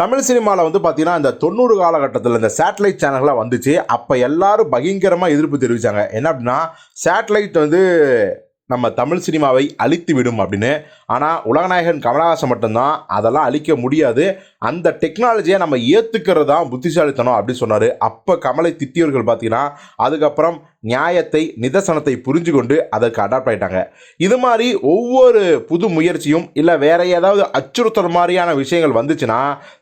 தமிழ் சினிமாவில் வந்து பார்த்தீங்கன்னா இந்த தொண்ணூறு காலகட்டத்தில் இந்த சேட்டலைட் சேனல்களாக வந்துச்சு. அப்போ எல்லாரும் பயங்கரமாக எதிர்ப்பு தெரிவித்தாங்க என்ன அப்படின்னா சேட்டலைட் வந்து நம்ம தமிழ் சினிமாவை அழித்து விடும் அப்படின்னு. ஆனால் உலகநாயகன் கமலஹாசன் மட்டும்தான் அதெல்லாம் அழிக்க முடியாது. அந்த டெக்னாலஜியை நம்ம ஏற்றுக்கிறது தான் புத்திசாலித்தனம் அப்படின்னு சொன்னார். அப்போ கமலை திட்டியவர்கள் பார்த்தீங்கன்னா அதுக்கப்புறம் நியாயத்தை நிதர்சனத்தை புரிஞ்சு கொண்டு அதற்கு அடாப்ட் ஆகிட்டாங்க இது மாதிரி ஒவ்வொரு புது முயற்சியும் இல்லை வேற ஏதாவது அச்சுறுத்தல் மாதிரியான விஷயங்கள் வந்துச்சுன்னா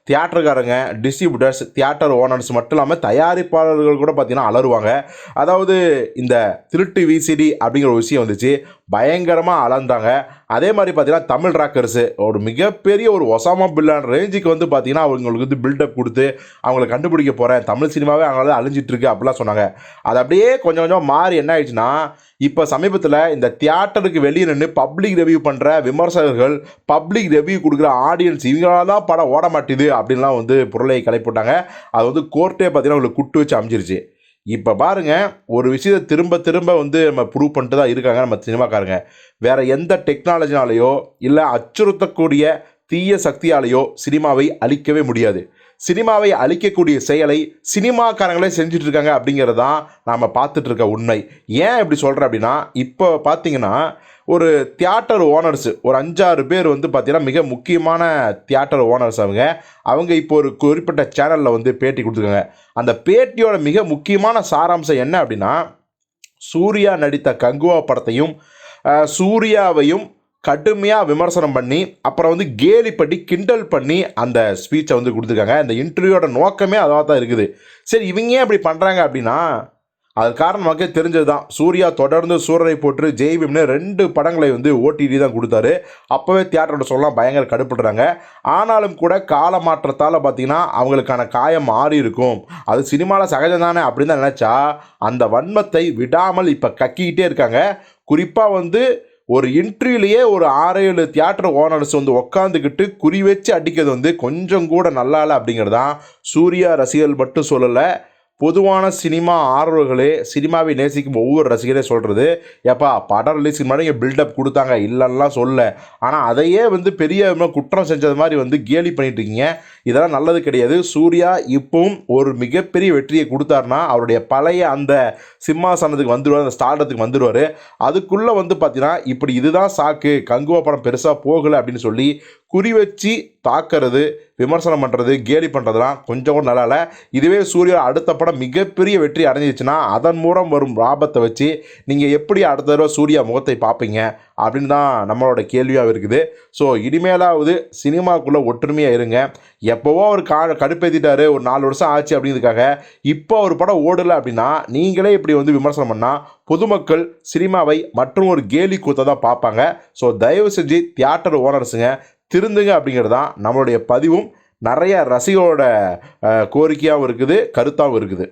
தியேட்டருக்காரங்க டிஸ்ட்ரிபியூட்டர்ஸ் தியேட்டர் ஓனர்ஸ் மட்டும் இல்லாமல் தயாரிப்பாளர்கள் கூட பார்த்தீங்கன்னா அலறுவாங்க. அதாவது இந்த திருட்டு விசிடி அப்படிங்கிற ஒரு விஷயம் வந்துச்சு பயங்கரமாக அலர்ந்தாங்க அதே மாதிரி பார்த்தீங்கன்னா தமிழ் ராக்கர்ஸு ஒரு மிகப்பெரிய ஒரு ஒசாமா பில்லான ரேஞ்சுக்கு வந்து பார்த்தீங்கன்னா அவங்களுக்கு வந்து பில்டப் கொடுத்து அவங்கள கண்டுபிடிக்க போகிறேன் தமிழ் சினிமாவே அவங்களால அழிஞ்சிட்டு இருக்கு அப்படிலாம் சொன்னாங்க. அது அப்படியே கொஞ்சம் கொஞ்சம் மாறி என்ன ஆயிடுச்சுன்னா இப்போ சமீபத்தில் இந்த தியேட்டருக்கு வெளியே நின்று பப்ளிக் ரிவ்யூ பண்ணுற விமர்சகர்கள் பப்ளிக் ரிவ்யூ கொடுக்குற ஆடியன்ஸ் இவங்களால தான் படம் ஓட மாட்டேது அப்படின்லாம் வந்து பொருளை கிளப்பிவிட்டாங்க அது வந்து கோர்ட்டே பார்த்தீங்கன்னா அவங்களுக்கு குட்டு வச்சு அமைஞ்சிருச்சு. இப்போ பாருங்க ஒரு விஷயத்தை திரும்ப திரும்ப வந்து நம்ம ப்ரூவ் பண்ணிட்டு தான் இருக்காங்க நம்ம சினிமாக்காரங்க. வேறு எந்த டெக்னாலஜினாலேயோ இல்லை அச்சுறுத்தக்கூடிய தீய சக்தியாலேயோ சினிமாவை அழிக்கவே முடியாது. சினிமாவை அழிக்கக்கூடிய செயலை சினிமாக்காரங்களே செஞ்சுட்டு இருக்காங்க அப்படிங்கிறது தான் நாம் பார்த்துட்ருக்க உண்மை. ஏன் இப்படி சொல்கிறேன் அப்படின்னா இப்போ பார்த்தீங்கன்னா ஒரு தியேட்டர் ஓனர்ஸ் ஒரு அஞ்சாறு பேர் வந்து பார்த்திங்கன்னா மிக முக்கியமான தியேட்டர் ஓனர்ஸ் அவங்க. அவங்க இப்போ ஒரு குறிப்பிட்ட சேனலில் வந்து பேட்டி கொடுத்துருக்காங்க. அந்த பேட்டியோட மிக முக்கியமான சாராம்சம் என்ன அப்படின்னா சூர்யா நடித்த கங்குவா படத்தையும் சூர்யாவையும் கடுமையாக விமர்சனம் பண்ணி அப்புறம் வந்து கேலி பண்ணி கிண்டல் பண்ணி அந்த ஸ்பீச்சை வந்து கொடுத்துருக்காங்க. அந்த இன்டர்வியூவோட நோக்கமே அதாக தான் இருக்குது. சரி இவங்க ஏன் அப்படி பண்ணுறாங்க அப்படின்னா அது காரணமாக தெரிஞ்சது தான் சூர்யா தொடர்ந்து சூரரை போட்டு ஜெய்பிம்னு ரெண்டு படங்களை வந்து ஓடிடி தான் கொடுத்தாரு. அப்போவே தியேட்டரோட சொல்லலாம் பயங்கர கடுப்படுறாங்க ஆனாலும் கூட கால மாற்றத்தால் பார்த்தீங்கன்னா அவங்களுக்கான காயம் மாறி இருக்கும். அது சினிமாவில் சகஜம் தானே அப்படின்னு தான் நினச்சா அந்த வன்மத்தை விடாமல் இப்போ கக்கிக்கிட்டே இருக்காங்க. குறிப்பாக வந்து ஒரு இன்ட்ரிவிலேயே ஒரு ஆறு ஏழு தியேட்டர் ஓனர்ஸ் வந்து உக்காந்துக்கிட்டு குறி வச்சு அடிக்கிறது வந்து கொஞ்சம் கூட நல்லா இல்லை அப்படிங்கிறது தான் சூர்யா ரசிகர்கள் மட்டும் சொல்லலை. பொதுவான சினிமா ஆர்வர்களே சினிமாவை நேசிக்கும் ஒவ்வொரு ரசிகரே சொல்கிறது ஏப்பா படம் ரிலீஸ்க்கு முன்னாடி இங்கே பில்டப் கொடுத்தாங்க இல்லைன்னா சொல்ல. ஆனால் அதையே வந்து பெரிய குற்றம் செஞ்சது மாதிரி வந்து கேலி பண்ணிட்டு இருக்கீங்க. இதெல்லாம் நல்லது கிடையாது. சூர்யா இப்பவும் ஒரு மிகப்பெரிய வெற்றியை கொடுத்தாருன்னா அவருடைய பழைய அந்த சிம்மாசனத்துக்கு வந்துடுவார் அந்த ஸ்டார்டத்துக்கு வந்துடுவார் அதுக்குள்ளே வந்து பார்த்தீங்கன்னா இப்படி இதுதான் சாக்கு கங்குவா படம் பெருசாக போகலை அப்படின்னு சொல்லி குறி வச்சு தாக்கிறது விமர்சனம் பண்ணுறது கேலி பண்ணுறதுலாம் கொஞ்சம் கூட நல்லா இல்லை இதுவே சூர்யா அடுத்த படம் மிகப்பெரிய வெற்றி அடைஞ்சிச்சுன்னா அதன் மூலம் வரும் லாபத்தை வச்சு நீங்கள் எப்படி அடுத்த தடவை சூர்யா முகத்தை பார்ப்பீங்க அப்படின்னு தான் நம்மளோட கேள்வியாக இருக்குது. ஸோ இனிமேலாவது சினிமாக்குள்ளே ஒற்றுமையாக இருங்க. எப்போவோ அவர் கா கடுப்பேற்றிட்டாரு ஒரு நாலு வருஷம் ஆச்சு அப்படிங்கிறதுக்காக இப்போ ஒரு படம் ஓடலை அப்படின்னா நீங்களே இப்படி வந்து விமர்சனம் பண்ணால் பொதுமக்கள் சினிமாவை மற்றும் ஒரு கேலி கூத்தை தான் பார்ப்பாங்க. ஸோ தயவு செஞ்சு தியேட்டர் ஓனர்ஸுங்க திருந்துங்க அப்படிங்கிறது தான் நம்மளுடைய பதிவும். நிறைய ரசிகரோட கோரிக்கையாகவும் இருக்குது கருத்தாகவும் இருக்குது.